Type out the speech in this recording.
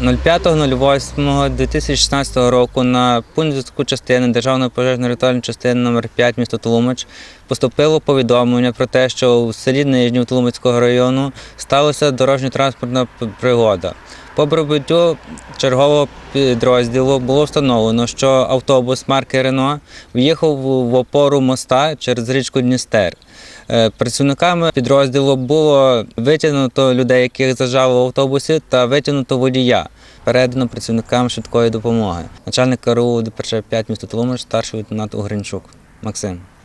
05.08.2016 року на пункт зв'язку частини Державної пожежно рятувальної частини номер 5 місто Толумач поступило повідомлення про те, що в селі Нижнього Толумацького району сталася дорожньо-транспортна пригода. По прибуттю чергового підрозділу було встановлено, що автобус марки Рено в'їхав в опору моста через річку Дністер. Е, Працівниками підрозділу було витягнуто людей, яких зажало в автобусі, та витягнуто водія. Передано працівникам швидкої допомоги. Начальник КРУ ДПРЧ 5 місто Толомач, старший лейтенант Угринчук Максим.